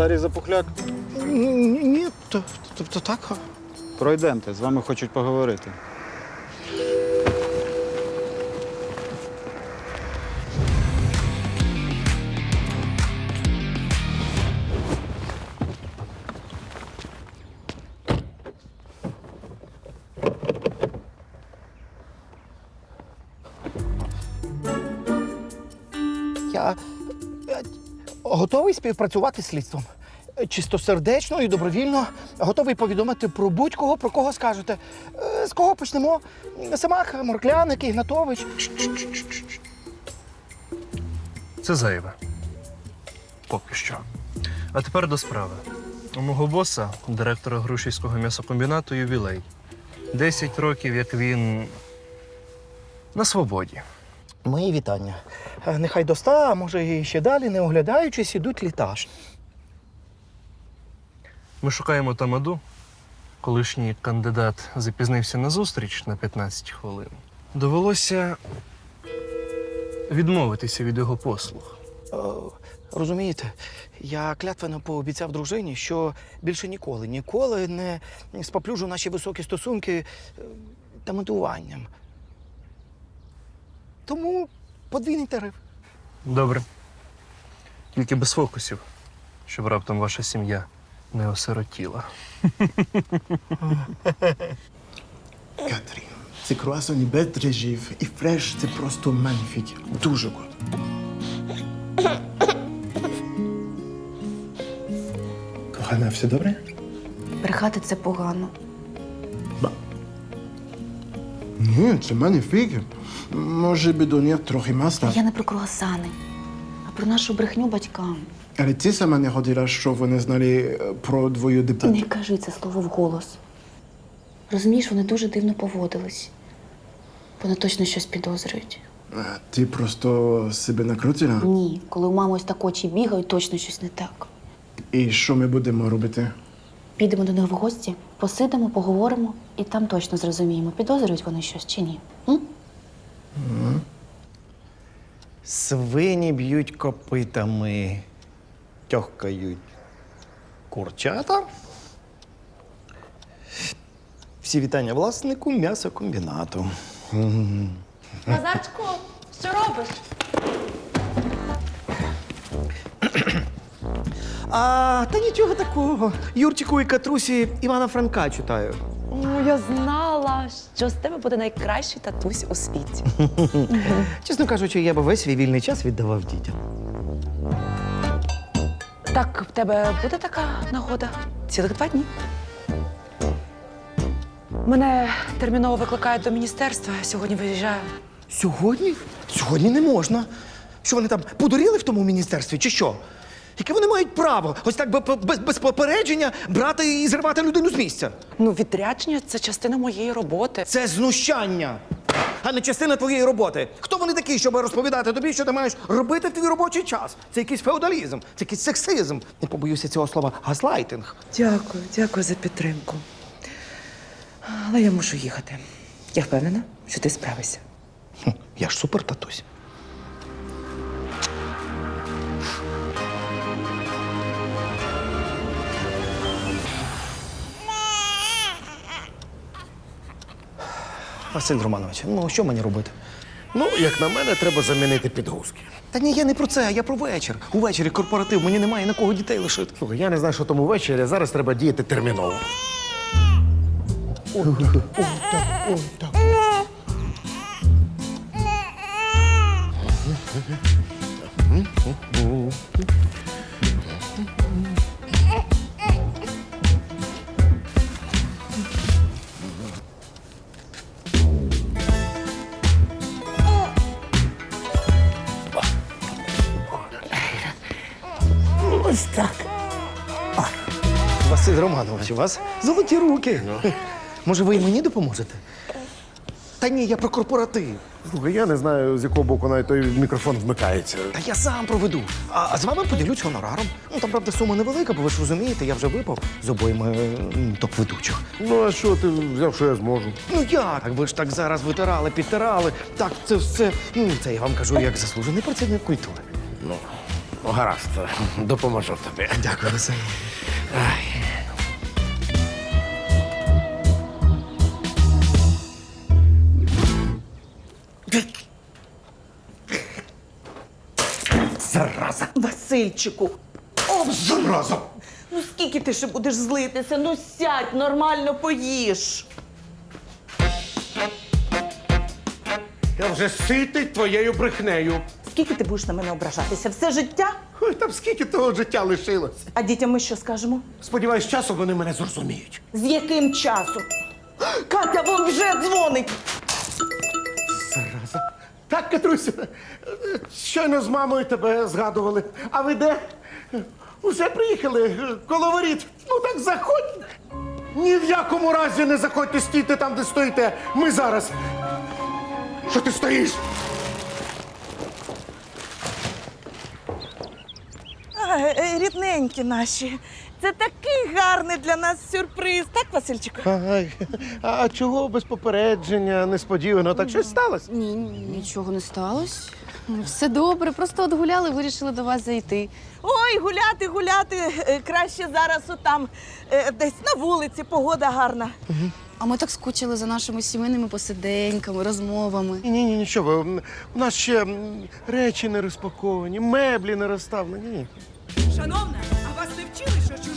Назарій Запухляк? Ні, ні, то, то, то так. Пройдемте, з вами хочуть поговорити. Я готовий співпрацювати з слідством. Е, Чистосердечно і добровільно готовий повідомити про будь-кого, про кого скажете. Е, З кого почнемо? Самах, Моркляник, Ігнатович. Це зайве. Поки що. А тепер до справи. У мого боса, директора Грушівського м'ясокомбінату, ювілей. Десять років, як він на свободі. Мої вітання. Е, Нехай до ста, а може і ще далі, не оглядаючись, ідуть літаж. Ми шукаємо тамаду. Колишній кандидат запізнився на зустріч на 15 хвилин. Довелося відмовитися від його послуг. Е, Розумієте, я клятвенно пообіцяв дружині, що більше ніколи, ніколи не споплюжу наші високі стосунки е, тамадуванням. Тому подвійний тариф. Добре. Тільки без фокусів, щоб раптом ваша сім'я не осиротіла. Катрін, ці круасані без дріжджів і фреш це просто маніфіки. Дуже круто. Кохана, все добре? Брехати це погано. Ні, це маніфіки. Може би до них трохи масла. Я не про круасани, а про нашу брехню батькам. Але ти сама не ходила, що вони знали е, про двою Не кажи це слово вголос. Розумієш, вони дуже дивно поводились. Вони точно щось підозрюють. А Ти просто себе накрутила? Ні, коли у мами ось так очі бігають, точно щось не так. І що ми будемо робити? Підемо до них в гості, посидимо, поговоримо, і там точно зрозуміємо, підозрюють вони щось чи ні. М? Свині б'ють копитами, тьохкають курчата. Всі вітання власнику м'ясокомбінату. Назарчику, що робиш? А, та нічого такого. Юрчику і Катрусі Івана Франка читаю. Я знала, що з тебе буде найкращий татусь у світі. Чесно кажучи, я би весь свій вільний час віддавав дітям. Так, в тебе буде така нагода? Цілих два дні. Мене терміново викликають до міністерства. Сьогодні виїжджаю. Сьогодні? Сьогодні не можна. Що вони там подуріли в тому міністерстві, чи що? Яке вони мають право ось так без, без попередження брати і зривати людину з місця? Ну, відрядження це частина моєї роботи. Це знущання, а не частина твоєї роботи. Хто вони такі, щоб розповідати тобі, що ти маєш робити в твій робочий час? Це якийсь феодалізм, це якийсь сексизм. Не побоюся цього слова газлайтинг. Дякую, дякую за підтримку. Але я мушу їхати. Я впевнена, що ти справишся. Я ж супер татусь. Василь Романович, ну що мені робити? Ну, як на мене, треба замінити підгузки. Та ні, я не про це, я про вечір. Увечері корпоратив, мені немає на кого дітей лишити. Слухай, я не знаю, що тому увечері, зараз треба діяти терміново. Василь Романович, у вас золоті руки. Може, ви і мені допоможете? Та ні, я про корпоратив. Слухай, я не знаю, з якого боку навіть той мікрофон вмикається. Та я сам проведу. А, а з вами поділюсь гонораром. Ну там, правда, сума невелика, бо ви ж розумієте, я вже випав з обоїми м, топ-ведучих. Ну, а що ти взяв, що я зможу? Ну як? Так ви ж так зараз витирали, підтирали. Так, це все. Ну, це я вам кажу як заслужений працівник культури. Ну, Гаразд, допоможу тобі. Дякую, Василь. Зараза! Васильчику, Зараза! ну скільки ти ще будеш злитися? Ну сядь, нормально поїж. Я вже ситий твоєю брехнею. Скільки ти будеш на мене ображатися? Все життя? Ой, там скільки того життя лишилось. А дітям ми що скажемо? Сподіваюсь, часом вони мене зрозуміють. З яким часом? Катя вон вже дзвонить. Так, Катруся, щойно з мамою тебе згадували. А ви де? Уже приїхали коло воріт. Ну так заходь. Ні в якому разі не заходьте, стійте там, де стоїте. Ми зараз. Що ти стоїш? Рідненькі наші. Це такий гарний для нас сюрприз, так, Васильчику? Ай, а чого без попередження, несподівано? Так щось сталося? Ні, нічого не сталося. Все добре, просто от гуляли, вирішили до вас зайти. Ой, гуляти, гуляти. Е, Краще зараз отам, е, десь на вулиці, погода гарна. А ми так скучили за нашими сімейними посиденьками, розмовами. Ні, ні, ні, що м, У нас ще м, речі не розпаковані, меблі не розставлені. Ні. Шановна,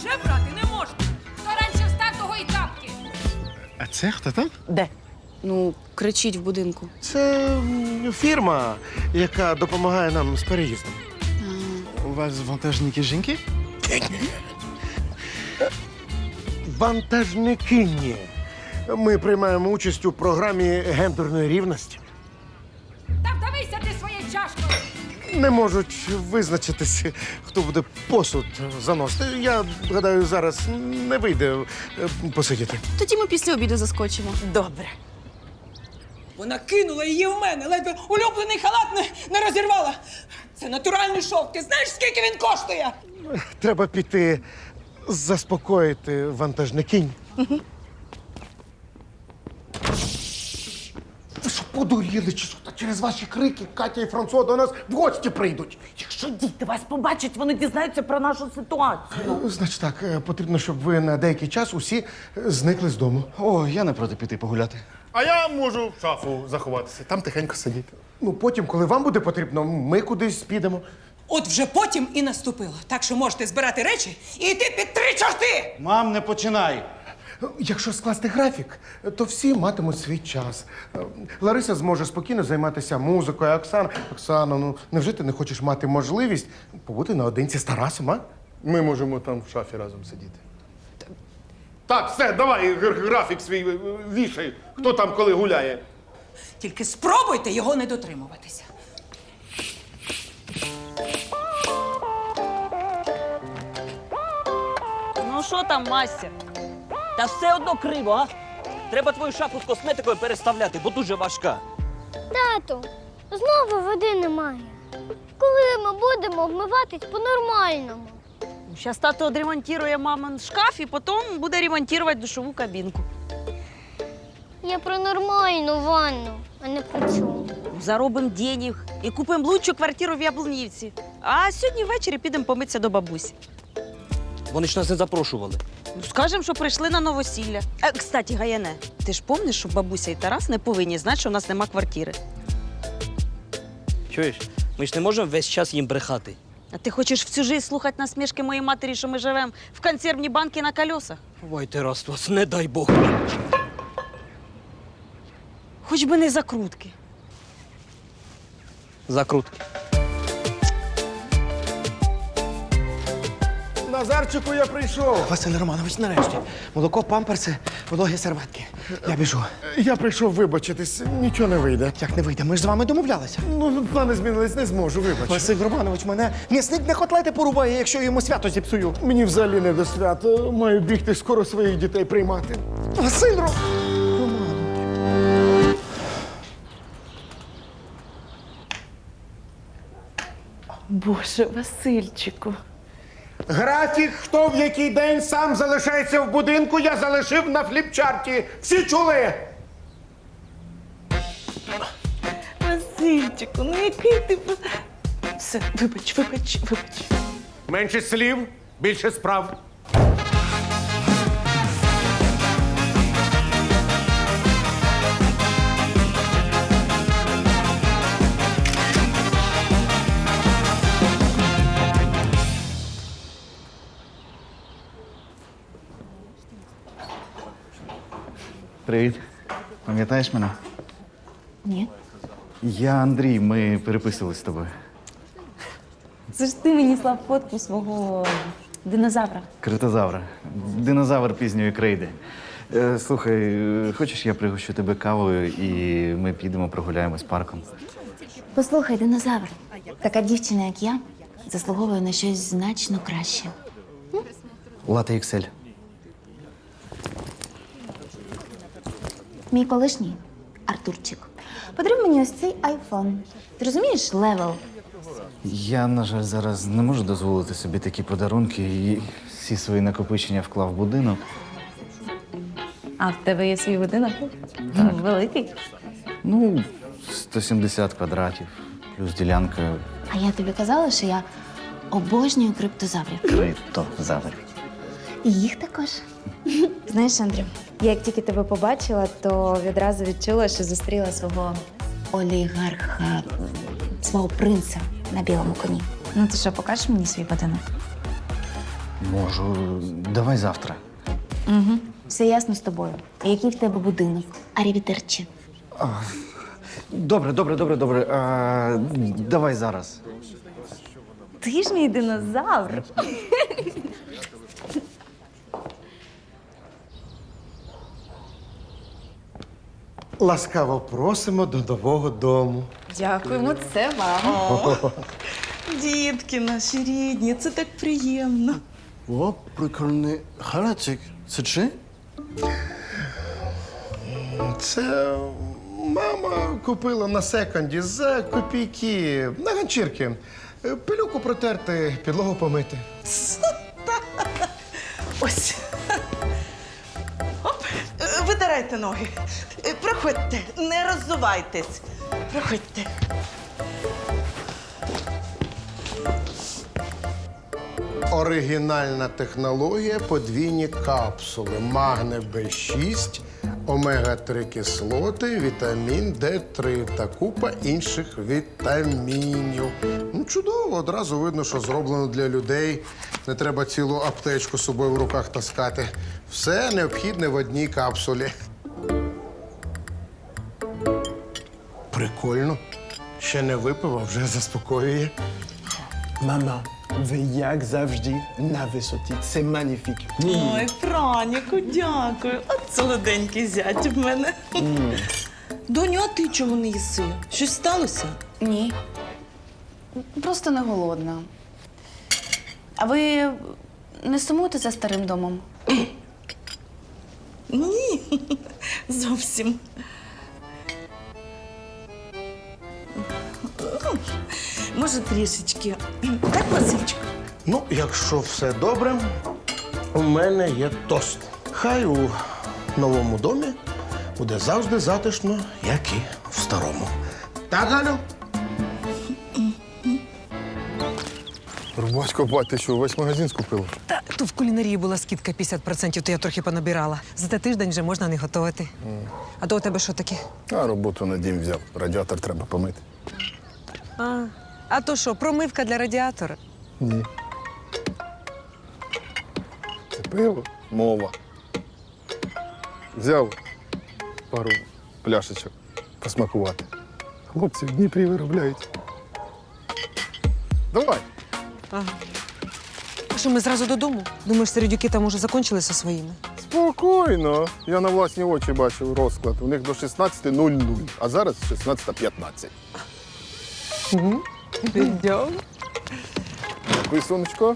чуже брати не можна? Хто раніше встав, того і тапки. А це хто там? Де? Ну, кричіть в будинку. Це м, фірма, яка допомагає нам з переїздом. У вас вантажники жінки? Вантажникині. Ми приймаємо участь у програмі гендерної рівності. Не можуть визначитись, хто буде посуд заносити. Я гадаю, зараз не вийде е, посидіти. Тоді ми після обіду заскочимо. Добре. Вона кинула її в мене, ледве улюблений халат не, не розірвала. Це натуральний шовк. Ти знаєш, скільки він коштує? Треба піти заспокоїти вантажникинь. Ви що подуріли, чи що? Та через ваші крики Катя і Франсуа до нас в гості прийдуть. Якщо діти вас побачать, вони дізнаються про нашу ситуацію. Значить так, е, потрібно, щоб ви на деякий час усі е, зникли з дому. О, я не проти піти погуляти. А я можу в шафу заховатися, там тихенько сидіти. Ну, потім, коли вам буде потрібно, ми кудись підемо. От вже потім і наступило. Так що можете збирати речі і йти під три чорти. Мам, не починай! Якщо скласти графік, то всі матимуть свій час. Лариса зможе спокійно займатися музикою, а Оксана. Оксана, ну невже ти не хочеш мати можливість побути наодинці з Тарасом, а? Ми можемо там в шафі разом сидіти. Так, все, давай графік свій вішай. Хто там коли гуляє? Тільки спробуйте його не дотримуватися. Ну що там, Мася? Та все одно криво, а? Треба твою шапку з косметикою переставляти, бо дуже важка. Тату, знову води немає. Коли ми будемо вмиватись по-нормальному? Зараз тато відремонтує мамин шкаф і потім буде ремонтувати душову кабінку. Я про нормальну ванну, а не про цю. Заробимо денег і купимо лучшу квартиру в Яблунівці. А сьогодні ввечері підемо помитися до бабусі. Вони ж нас не запрошували. Ну, скажемо, що прийшли на новосілля. Е, кстати, Гаяне, ти ж пам'ятаєш, що бабуся і Тарас не повинні знати, що у нас нема квартири. Чуєш? Ми ж не можемо весь час їм брехати. А ти хочеш всю жизнь слухати насмішки моєї матері, що ми живемо в консервній банці на колесах? Ой, Тарас, вас не дай Бог. Хоч би не закрутки. Закрутки. Назарчику, я прийшов. Василь Романович, нарешті. Молоко, памперси, вологі серветки. Я біжу. Я прийшов вибачитись, нічого не вийде. Як не вийде, ми ж з вами домовлялися. Ну, плани змінились, не зможу, вибач. Василь Романович, мене м'ясник на котлети порубає, якщо йому свято зіпсую. Мені взагалі не до свят. Маю бігти скоро своїх дітей приймати. Василь Ро... Боже, Васильчику. Графік, хто в який день сам залишається в будинку, я залишив на фліпчарті. Всі чули? Васильчику, ну який ти. Все, вибач, вибач, вибач. Менше слів, більше справ. Привіт. Пам'ятаєш мене? Ні. Я Андрій, ми переписували з тобою. Це ж ти мені слав фотку свого динозавра. Критозавра. Динозавр пізньої крейди. Е, слухай, е, хочеш, я пригощу тебе кавою і ми підемо прогуляємось парком. Послухай, динозавр. Така дівчина, як я, заслуговує на щось значно краще. Лати Excel. Мій колишній Артурчик подарив мені ось цей айфон. Ти розумієш левел? Я, на жаль, зараз не можу дозволити собі такі подарунки і всі свої накопичення вклав в будинок. А в тебе є свій будинок? Великий. Ну, 170 квадратів, плюс ділянка А я тобі казала, що я обожнюю криптозаврів. критозавр. І їх також. Знаєш, Андрю, я як тільки тебе побачила, то відразу відчула, що зустріла свого олігарха, свого принца на білому коні. Ну, ти що, покажеш мені свій будинок? Можу. Давай завтра. Угу. Все ясно з тобою. Який в тебе будинок? Арівітерчі. Добре, добре, добре, добре. А, давай зараз. Ти ж мій динозавр. Ласкаво просимо до нового дому. Дякуємо, це вам. Дітки наші рідні, це так приємно. О, прикольний халатик. Це чи? Це мама купила на секонді за копійки на ганчірки. Пилюку протерти, підлогу помити. Ось. Оп, е, ноги. Е, Проходьте, не роззувайтесь. Проходьте. Оригінальна технологія подвійні капсули. Магне Б6, омега-3 кислоти, вітамін Д3 та купа інших вітамінів. Ну, чудово, одразу видно, що зроблено для людей. Не треба цілу аптечку з собою в руках таскати. Все необхідне в одній капсулі. Прикольно. Ще не випив, а вже заспокоює. Мама, ви як завжди на висоті. Це маніфік. Ой, Франіку, дякую. От солоденький зять в мене. Доню, а ти чого не їси? Щось сталося? Ні. Просто не голодна. А ви не сумуєте за старим домом? Ні, зовсім. Може, трішечки. Так, Васильчик? Ну, якщо все добре, у мене є тост. Хай у новому домі буде завжди затишно, як і в старому. Так, Галю? Рубачко, бать, ти що, весь магазин скупила? Та тут в кулінарії була скидка 50%, то я трохи понабирала. За тиждень вже можна не готувати. А то у тебе що таке? А роботу на дім взяв. Радіатор треба помити. А, а то що, промивка для радіатора? Ні. Це пиво? Мова. Взяв пару пляшечок посмакувати. Хлопці в Дніпрі виробляють. Давай. Ага. А що, ми зразу додому? Думаєш, середюки там уже закончилися своїми? Спокійно. Я на власні очі бачив розклад. У них до 16.00, а зараз 16.15. Йдемо. Дякую, сонечко.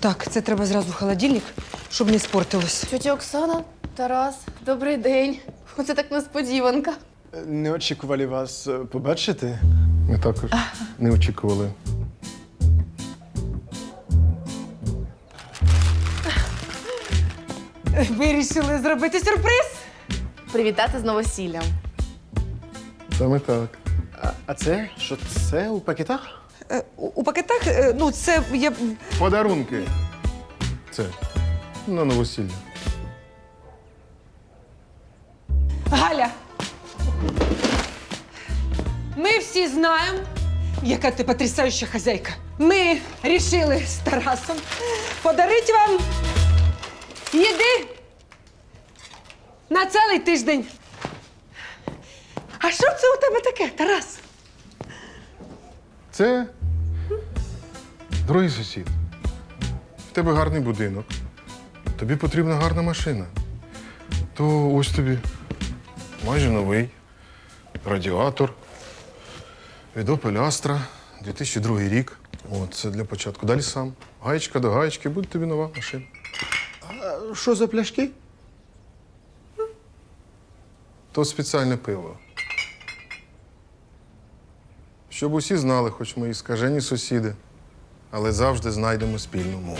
Так, це треба зразу в холодильник, щоб не спортилось. Тетя Оксана, Тарас, добрий день. Оце так несподіванка. Не очікували вас е, побачити. Ми також не очікували. Вирішили зробити сюрприз? Привітати з новосіллям. Саме так. А, а це? Що це у пакетах? Е, у, у пакетах, е, ну, це я. Подарунки. Це на новосілля. Галя. Ми всі знаємо, яка ти потрясаюча хазяйка. Ми рішили з Тарасом подарити вам їди на цілий тиждень. А що це у тебе таке, Тарас? Це дорогий сусід. В тебе гарний будинок. Тобі потрібна гарна машина. То ось тобі майже новий радіатор від Opel Astra, 2002 рік. От, це для початку. Далі сам. Гаєчка до гаєчки, буде тобі нова машина. А що за пляшки? То спеціальне пиво. Щоб усі знали, хоч ми і скажені сусіди, але завжди знайдемо спільну мову.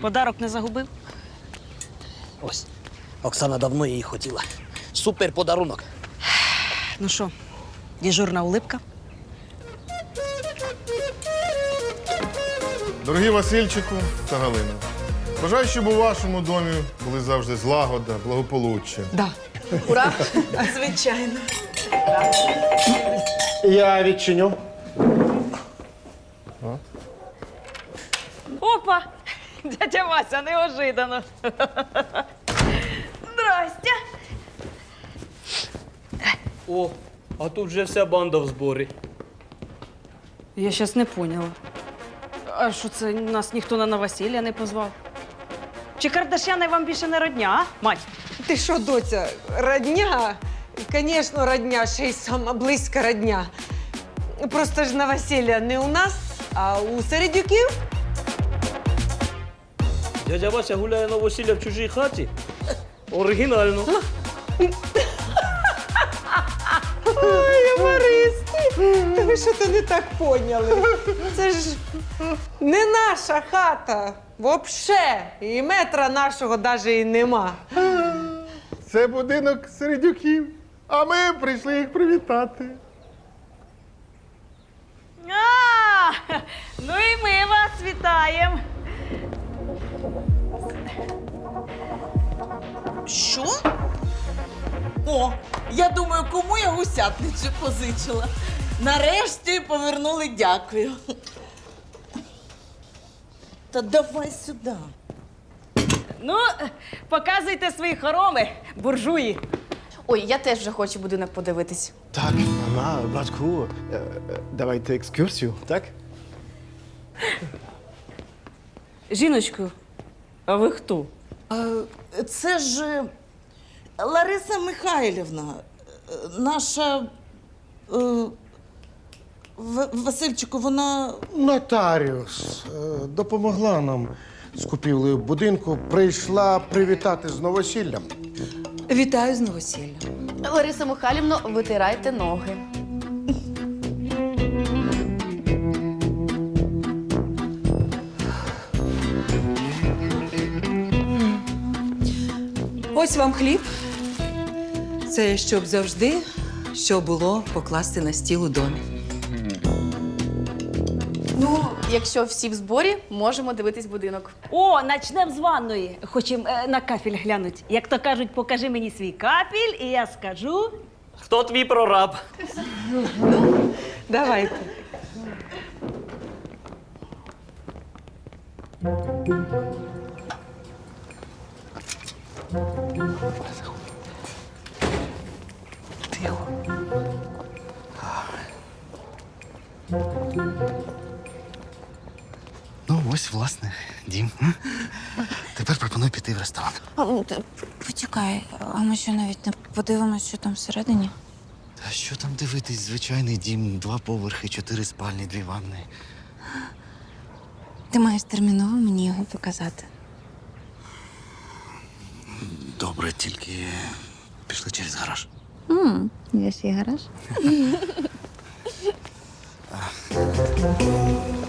Подарок не загубив? Ось. Оксана давно її хотіла. Супер подарунок. Ну що, дежурна улипка? Дорогі Васильчику та Галина, бажаю, щоб у вашому домі були завжди злагода, благополуччя. Да. Ура! Звичайно. Я відчиню. Опа! Дядя Вася, неожиданно. Здрастя. О, а тут вже вся банда в зборі. Я щас не поняла. А що це нас ніхто на новосілля не позвав? Чи Кардашяни вам більше не родня, а? Мать? Ти що, доця, родня? Звісно, родня, ще й сама близька родня. Просто ж новосілля не у нас, а у середюків. Дядя Вася гуляє на весілля в чужій хаті. Оригінально. Ой, юмористи! Ви що то не так поняли? Це ж не наша хата. Вообще. І метра нашого навіть і нема. Це будинок середюків, а ми прийшли їх привітати. А, ну і ми вас вітаємо. Що? О, я думаю, кому я гусятницю позичила. Нарешті повернули дякую. Та давай сюди. Ну, показуйте свої хороми, буржуї. Ой, я теж вже хочу будинок подивитись. Так, мама, братку, е, е, давайте екскурсію, так? Жіночку, а ви хто? А, це ж е, Лариса Михайлівна, е, наша. е, В- Васильчику, вона. Нотаріус е, допомогла нам з купівлею будинку. Прийшла привітати з новосіллям. Вітаю з новосіллям. Лариса Михайлівно, витирайте ноги. Ось вам хліб. Це щоб завжди, що було покласти на стіл у домі. Ну, якщо всі в зборі, можемо дивитись будинок. О, начнем з ванної. Хочемо е, на кафель глянуть. Як то кажуть, покажи мені свій кафель, і я скажу. Хто твій прораб? Давайте. Ну, ось, власне, дім. Тепер пропоную піти в ресторан. Почекай, а ми що навіть не подивимося, що там всередині? Та що там дивитись? Звичайний дім, два поверхи, чотири спальні, дві ванни. Ти маєш терміново мені його показати. Добре, тільки пішли через гараж. Є ще й гараж.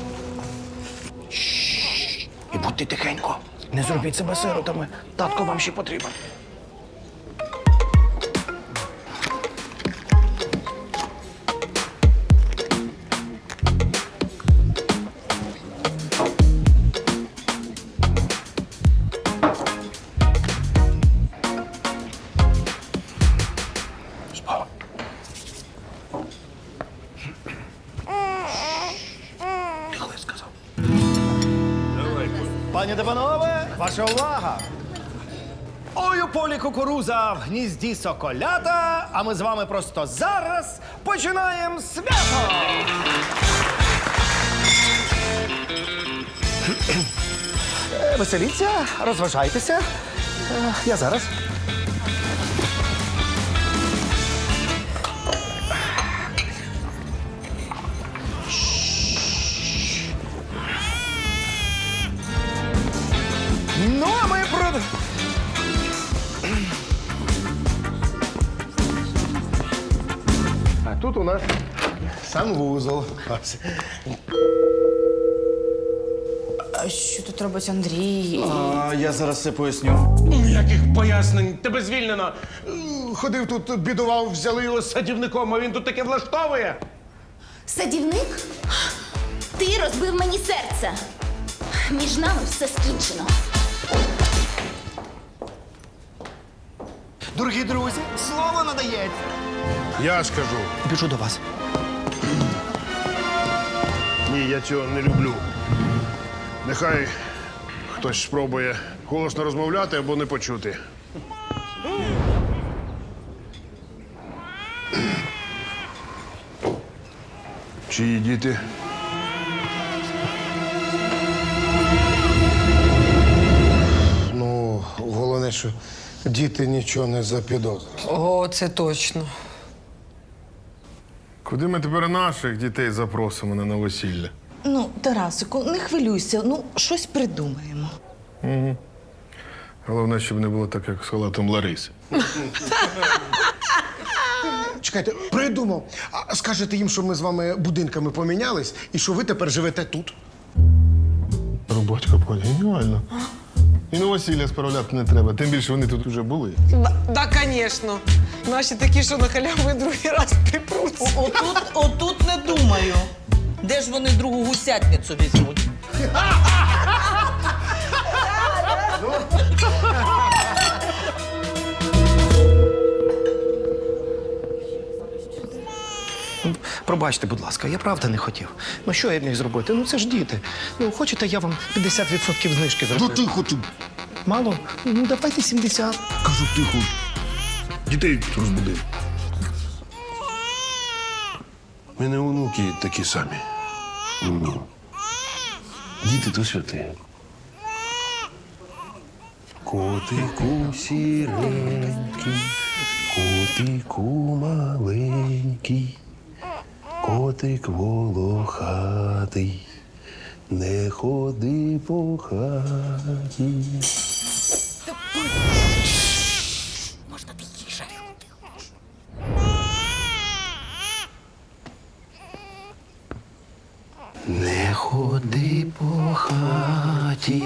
І будьте тихенько. Не зробіть себе сиротами. Татко вам ще потрібен. Пані та панове, ваша увага! Ой, у полі кукуруза, в гнізді соколята, а ми з вами просто зараз починаємо свято! Е, Веселіться, розважайтеся. Е, Я зараз. Нас санвузол. Ось. А що тут робить Андрій? А, я зараз все поясню. Ніяких пояснень. Тебе звільнено. Ходив тут, бідував, взяли його садівником, а він тут таке влаштовує. Садівник? Ти розбив мені серце. Між нами все скінчено. Дорогі друзі, слово надається. Я ж кажу. Біжу до вас. Ні, я цього не люблю. Нехай хтось спробує голосно розмовляти або не почути. Чиї діти? Ну, головне, що діти нічого не запідозрили. О, це точно. Куди ми тепер наших дітей запросимо на новосілля? Ну, Тарасику, не хвилюйся, ну щось придумаємо. Головне, щоб не було так, як з халатом Лариси. Чекайте, придумав. А скажете їм, що ми з вами будинками помінялись і що ви тепер живете тут? Роботька геніально. І новосілля справляти не треба, тим більше вони тут вже були. Да, звісно. Наші такі, що на халяву другий раз припруться. Отут, отут не думаю. Де ж вони другу гусятницю візьмуть? Пробачте, будь ласка, я правда не хотів. Ну що я міг зробити? Ну це ж діти. Ну, хочете, я вам 50% знижки зроблю? Ну тихо ти. Мало? Ну давайте 70. Кажу тихо. Дітей розбудив. У мене онуки такі самі. Ну, Діти то святи. Котику сіренький, котику маленький, котик волохатий, не ходи по хаті. Не ходи по хаті,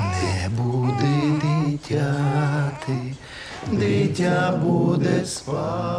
не буде дитяти, дитя буде спати,